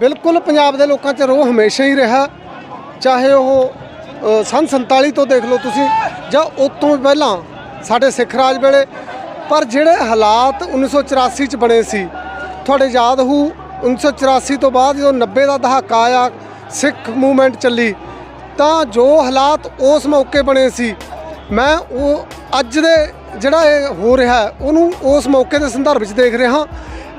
ਬਿਲਕੁਲ ਪੰਜਾਬ ਦੇ ਲੋਕਾਂ 'ਚ ਰੋਹ ਹਮੇਸ਼ਾ ਹੀ ਰਿਹਾ। ਚਾਹੇ ਉਹ ਅ, ਸੰਨ 47 ਤੋਂ ਦੇਖ ਲਓ ਤੁਸੀਂ ਜਾਂ ਉਸ ਤੋਂ ਪਹਿਲਾਂ ਸਾਡੇ ਸਿੱਖ ਰਾਜ ਵੇਲੇ ਪਰ ਜਿਹੜੇ ਹਾਲਾਤ 1984 'ਚ ਬਣੇ ਸੀ ਤੁਹਾਡੇ ਯਾਦ ਹੋਊ 1984 ਤੋਂ ਬਾਅਦ ਜਦੋਂ 90 ਦਾ ਦਹਾਕਾ ਆਇਆ ਸਿੱਖ ਮੂਵਮੈਂਟ ਚੱਲੀ ਤਾਂ ਜੋ ਹਾਲਾਤ ਉਸ ਮੌਕੇ ਬਣੇ ਸੀ ਮੈਂ ਉਹ ਅੱਜ ਦੇ ਜਿਹੜਾ ਇਹ ਹੋ ਰਿਹਾ ਉਹਨੂੰ ਉਸ ਮੌਕੇ ਦੇ ਸੰਦਰਭ ਵਿੱਚ ਦੇਖ ਰਿਹਾ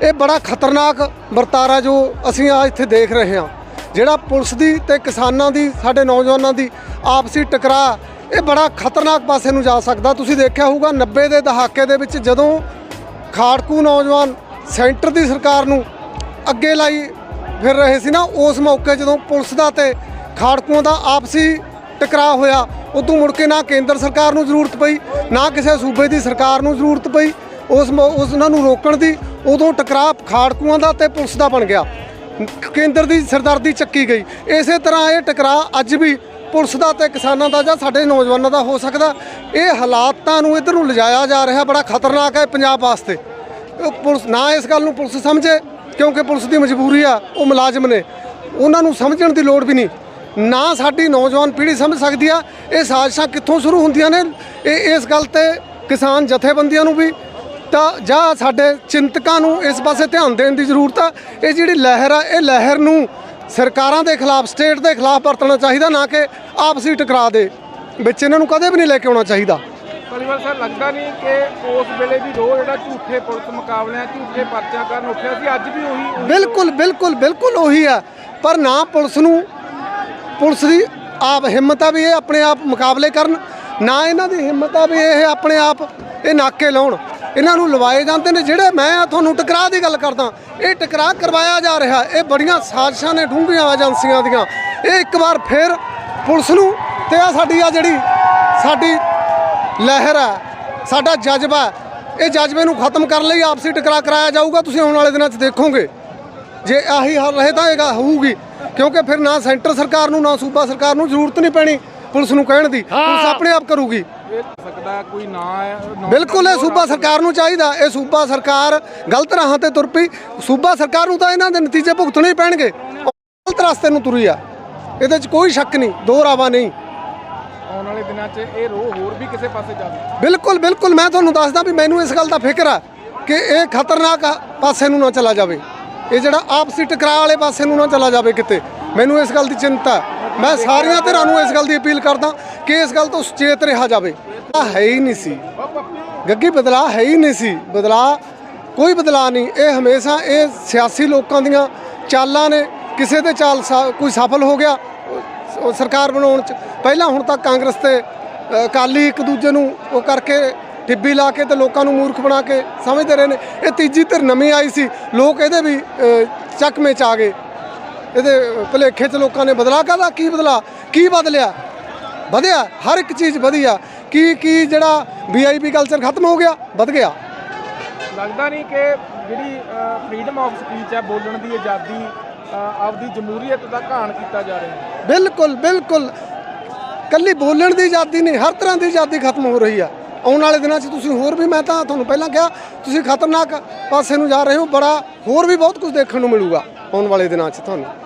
ਇਹ ਬੜਾ ਖਤਰਨਾਕ ਵਰਤਾਰਾ ਜੋ ਅਸੀਂ ਆ ਇੱਥੇ ਦੇਖ ਰਹੇ ਹਾਂ। ਜਿਹੜਾ ਪੁਲਿਸ ਦੀ ਤੇ ਕਿਸਾਨਾਂ ਦੀ, ਸਾਡੇ ਨੌਜਵਾਨਾਂ ਦੀ ਆਪਸੀ ਟਕਰਾਅ, ਇਹ ਬੜਾ ਖਤਰਨਾਕ ਪਾਸੇ ਨੂੰ ਜਾ ਸਕਦਾ। ਤੁਸੀਂ ਦੇਖਿਆ ਹੋਊਗਾ 90 ਦੇ ਦਹਾਕੇ ਦੇ ਵਿੱਚ ਜਦੋਂ ਖਾੜਕੂ ਨੌਜਵਾਨ ਸੈਂਟਰ ਦੀ ਸਰਕਾਰ ਨੂੰ ਅੱਗੇ ਲਾਈ ਫਿਰ ਰਹੇ ਸੀ ਨਾ, ਉਸ ਮੌਕੇ ਜਦੋਂ ਪੁਲਿਸ ਦਾ ਤੇ ਖਾੜਕੂਆਂ ਦਾ ਆਪਸੀ ਟਕਰਾਅ ਹੋਇਆ, ਉਦੋਂ ਮੁੜ ਕੇ ਨਾ ਕੇਂਦਰ ਸਰਕਾਰ ਨੂੰ ਜ਼ਰੂਰਤ ਪਈ, ਨਾ ਕਿਸੇ ਸੂਬੇ ਦੀ ਸਰਕਾਰ ਨੂੰ ਜ਼ਰੂਰਤ ਪਈ। ਉਸ ਮੌ- ਉਸ ਉਹਨਾਂ ਨੂੰ ਰੋਕਣ ਦੀ ਉਦੋਂ ਟਕਰਾਅ ਖਾੜਕੂਆਂ ਦਾ ਤੇ ਪੁਲਿਸ ਦਾ ਬਣ ਗਿਆ। ਕੇਂਦਰ ਦੀ ਸਰਦਾਰਦੀ ਚੱਕੀ ਗਈ। ਇਸੇ ਤਰ੍ਹਾਂ ਇਹ ਟਕਰਾਅ ਅੱਜ ਵੀ ਪੁਲਿਸ ਦਾ ਤੇ ਕਿਸਾਨਾਂ ਦਾ ਜਾਂ ਸਾਡੇ ਨੌਜਵਾਨਾਂ ਦਾ ਹੋ ਸਕਦਾ। ਇਹ ਹਾਲਾਤਾਂ ਨੂੰ ਇਧਰ ਨੂੰ ਲਿਜਾਇਆ ਜਾ ਰਿਹਾ ਬੜਾ ਖਤਰਨਾਕ ਹੈ ਪੰਜਾਬ ਵਾਸਤੇ। ਪੁਲਿਸ, ਨਾ ਇਸ ਗੱਲ ਨੂੰ ਪੁਲਿਸ ਸਮਝੇ, ਕਿਉਂਕਿ ਪੁਲਿਸ ਦੀ ਮਜਬੂਰੀ ਆ, ਉਹ ਮੁਲਾਜ਼ਮ ਨੇ। ਉਹਨਾਂ ਨੂੰ ਸਮਝਣ ਦੀ ਲੋੜ ਵੀ ਨਹੀਂ। ਨਾ ਸਾਡੀ ਨੌਜਵਾਨ ਪੀੜ੍ਹੀ ਸਮਝ ਸਕਦੀ ਆ, ਇਹ ਸਾਜ਼ਿਸ਼ਾਂ ਕਿੱਥੋਂ ਸ਼ੁਰੂ ਹੁੰਦੀਆਂ ਨੇ। ਇਹ, ਇਸ ਗੱਲ ਤੇ ਕਿਸਾਨ ਜਥੇਬੰਦੀਆਂ ਨੂੰ ਵੀ ਤਾਂ ਜਾਂ ਸਾਡੇ ਚਿੰਤਕਾਂ ਨੂੰ ਇਸ ਪਾਸੇ ਧਿਆਨ ਦੇਣ ਦੀ ਜ਼ਰੂਰਤ ਆ। ਇਹ ਜਿਹੜੀ ਲਹਿਰ ਆ ਇਹ ਲਹਿਰ ਨੂੰ ਸਰਕਾਰਾਂ ਦੇ ਖਿਲਾਫ ਸਟੇਟ ਦੇ ਖਿਲਾਫ ਵਰਤਣਾ ਚਾਹੀਦਾ ਨਾ ਕਿ ਆਪਸੀ ਟਕਰਾਅ ਦੇ। ਵਿੱਚ ਇਹਨਾਂ ਨੂੰ ਕਦੇ ਵੀ ਨਹੀਂ ਲੈ ਕੇ ਆਉਣਾ ਚਾਹੀਦਾ। ਪਰਿਵਾਰ ਸਰ ਲੱਗਦਾ ਨਹੀਂ ਕਿ ਉਸ ਵੇਲੇ ਵੀ ਰੋਹ ਜਿਹੜਾ ਝੂਠੇ ਪੁਲਿਸ ਮੁਕਾਬਲਿਆਂ ਝੂਠੇ ਪਰਚਿਆਂ ਕਾਰਨ ਉੱਠਿਆ ਸੀ ਅੱਜ ਵੀ ਉਹੀ ਬਿਲਕੁਲ ਬਿਲਕੁਲ ਬਿਲਕੁਲ ਉਹੀ ਆ। ਪਰ ਨਾ ਪੁਲਿਸ ਨੂੰ ਪੁਲਿਸ ਦੀ ਆਪ ਹਿੰਮਤ ਆ ਵੀ ਇਹ ਆਪਣੇ ਆਪ ਮੁਕਾਬਲੇ ਕਰਨ ਨਾ ਇਹਨਾਂ ਦੀ ਹਿੰਮਤ ਆ ਵੀ ਇਹ ਆਪਣੇ ਆਪ ਇਹ ਨਾਕੇ ਲਾਉਣ। ਇਹਨਾਂ ਨੂੰ ਲਵਾਏ ਜਾਂਦੇ ਨੇ, ਜਿਹੜੇ ਮੈਂ ਤੁਹਾਨੂੰ ਟਕਰਾਅ ਦੀ ਗੱਲ ਕਰਦਾ, ਇਹ ਟਕਰਾਅ ਕਰਵਾਇਆ ਜਾ ਰਿਹਾ, ਇਹ ਬੜੀਆਂ ਸਾਜ਼ਿਸ਼ਾਂ ਨੇ, ਡੂੰਘੀਆਂ ਏਜੰਸੀਆਂ ਦੀਆਂ। ਇਹ ਇੱਕ ਵਾਰ ਫਿਰ ਪੁਲਿਸ ਨੂੰ, ਤੇ ਆ ਸਾਡੀ ਆ ਜਿਹੜੀ, ਸਾਡੀ ਲਹਿਰ ਹੈ ਸਾਡਾ ਜਜ਼ਬਾ ਇਹ ਜਜ਼ਬੇ ਨੂੰ ਖਤਮ ਕਰਨ ਲਈ ਆਪਸੀ ਟਕਰਾਅ ਕਰਾਇਆ ਜਾਊਗਾ, ਤੁਸੀਂ ਆਉਣ ਵਾਲੇ ਦਿਨਾਂ 'ਚ ਦੇਖੋਗੇ। ਜੇ ਆਹੀ ਹਾਲ ਰਹੇ ਤਾਂ ਇਹ ਗੱਲ ਹੋਊਗੀ, ਕਿਉਂਕਿ ਫਿਰ ਨਾ ਸੈਂਟਰ ਸਰਕਾਰ ਨੂੰ, ਨਾ ਸੂਬਾ ਸਰਕਾਰ ਨੂੰ ਜ਼ਰੂਰਤ ਨਹੀਂ ਪੈਣੀ। ਪੁਲਿਸ ਨੂੰ ਕਹਿਣ ਦੀ ਪੁਲਿਸ ਆਪਣੇ ਆਪ ਕਰੂਗੀ। ਇਹ ਸਕਦਾ ਕੋਈ ਨਾ ਹੈ ਨਾ- ਬਿਲਕੁਲ ਇਹ ਸੂਬਾ ਸਰਕਾਰ ਨੂੰ ਚਾਹੀਦਾ ਇਹ ਸੂਬਾ ਸਰਕਾਰ ਗਲਤ ਰਾਹਾਂ ਤੇ ਤੁਰ ਪਈ। ਸੂਬਾ ਸਰਕਾਰ ਨੂੰ ਤਾਂ ਇਹਨਾਂ ਦੇ ਨਤੀਜੇ ਭੁਗਤਣੇ ਹੀ ਪੈਣਗੇ। ਗਲਤ ਰਸਤੇ ਨੂੰ ਤੁਰੀ ਆ। ਇਹਦੇ 'ਚ ਕੋਈ ਸ਼ੱਕ ਨਹੀਂ ਦੋ ਰਾਵਾ ਨਹੀਂ। ਆਉਣ ਵਾਲੇ ਦਿਨਾਂ 'ਚ ਇਹ ਰੋਹ ਹੋਰ ਵੀ ਕਿਸੇ ਪਾਸੇ ਜਾਵੇ ਬਿਲਕੁਲ ਬਿਲਕੁਲ ਮੈਂ ਤੁਹਾਨੂੰ ਦੱਸਦਾ ਵੀ ਮੈਨੂੰ ਇਸ ਗੱਲ ਦਾ ਫਿਕਰ ਆ ਕਿ ਇਹ ਖਤਰਨਾਕ ਪਾਸੇ ਨੂੰ ਨਾ ਚਲਾ ਜਾਵੇ। ਇਹ ਜਿਹੜਾ ਆਪਸੀ ਟਕਰਾਅ ਵਾਲੇ ਪਾਸੇ ਨੂੰ ਨਾ ਚਲਾ ਜਾਵੇ ਕਿਤੇ। ਮੈਨੂੰ ਇਸ ਗੱਲ ਦੀ ਚਿੰਤਾ। ਹੈ। ਮੈਂ ਸਾਰੀਆਂ ਧਿਰਾਂ ਨੂੰ ਇਸ ਗੱਲ ਦੀ ਅਪੀਲ ਕਰਦਾ ਕਿ ਇਸ ਗੱਲ ਤੋਂ ਸੁਚੇਤ ਰਿਹਾ ਜਾਵੇ। ਆ ਹੈ ਹੀ ਨਹੀਂ ਸੀ। ਗੱਗੀ ਬਦਲਾ ਹੈ ਹੀ ਨਹੀਂ ਸੀ। ਬਦਲਾ ਕੋਈ ਬਦਲਾ ਨਹੀਂ। ਇਹ ਹਮੇਸ਼ਾ ਇਹ ਸਿਆਸੀ ਲੋਕਾਂ ਦੀਆਂ ਚਾਲਾਂ ਨੇ। ਕਿਸੇ ਦੇ ਚਾਲ ਸਾ- ਕੋਈ ਸਫਲ ਹੋ ਗਿਆ, ਉਹ- ਸਰਕਾਰ ਬਣਾਉਣ ਚ। ਪਹਿਲਾਂ ਹੁਣ ਤੱਕ ਕਾਂਗਰਸ ਤੇ ਅਕਾਲੀ ਇੱਕ ਦੂਜੇ ਨੂੰ ਉਹ ਕਰਕੇ ਟਿੱਬੀ ਲਾ ਕੇ ਤੇ ਲੋਕਾਂ ਨੂੰ ਮੂਰਖ ਬਣਾ ਕੇ ਸਮਝਦੇ ਰਹੇ ਨੇ। ਇਹ ਤੀਜੀ ਧਿਰ ਨਵੀਂ ਆਈ ਸੀ। ਲੋਕ ਇਹਦੇ ਵੀ ਚੱਕਮੇ ਚ ਆ ਗਏ। ਇਹਦੇ ਭਲੇਖੇ ਚ ਲੋਕਾਂ ਨੇ ਬਦਲਾ ਕਾਹਦਾ? ਕੀ ਬਦਲਾ? ਕੀ ਬਦਲਿਆ? ਵਧਿਆ। ਹਰ ਇੱਕ ਚੀਜ਼ ਵਧੀਆ। ਕੀ ਕੀ ਜਿਹੜਾ ਵੀਆਈਪੀ ਕਲਚਰ ਖਤਮ ਹੋ ਗਿਆ? ਵਧ ਗਿਆ। ਲੱਗਦਾ ਨਹੀਂ ਕਿ ਜਿਹੜੀ ਫਰੀडम ਆਫ ਸਪੀਚ ਹੈ ਬੋਲਣ ਦੀ ਆਜ਼ਾਦੀ ਆਪਦੀ ਜਮਹੂਰੀਅਤ ਦਾ ਘਾਣ ਕੀਤਾ ਜਾ ਰਿਹਾ ਹੈ। ਬਿਲਕੁਲ ਬਿਲਕੁਲ। ਕੱਲੀ ਬੋਲਣ ਦੀ ਆਜ਼ਾਦੀ ਨਹੀਂ ਹਰ ਤਰ੍ਹਾਂ ਦੀ ਆਜ਼ਾਦੀ ਖਤਮ ਹੋ ਰਹੀ ਆ। ਆਉਣ ਵਾਲੇ ਦਿਨਾਂ 'ਚ ਤੁਸੀਂ ਹੋਰ ਵੀ ਮੈਂ ਤਾਂ ਤੁਹਾਨੂੰ ਪਹਿਲਾਂ ਕਿਹਾ ਤੁਸੀਂ ਖਤਰਨਾਕ ਪਾਸੇ ਨੂੰ ਜਾ ਰਹੇ ਹੋ ਬੜਾ ਹੋਰ ਵੀ ਬਹੁਤ ਕੁਝ ਦੇਖਣ ਨੂੰ ਮਿਲੂਗਾ। ਆਉਣ ਵਾਲੇ ਦਿਨਾਂ 'ਚ ਤੁਹਾਨੂੰ।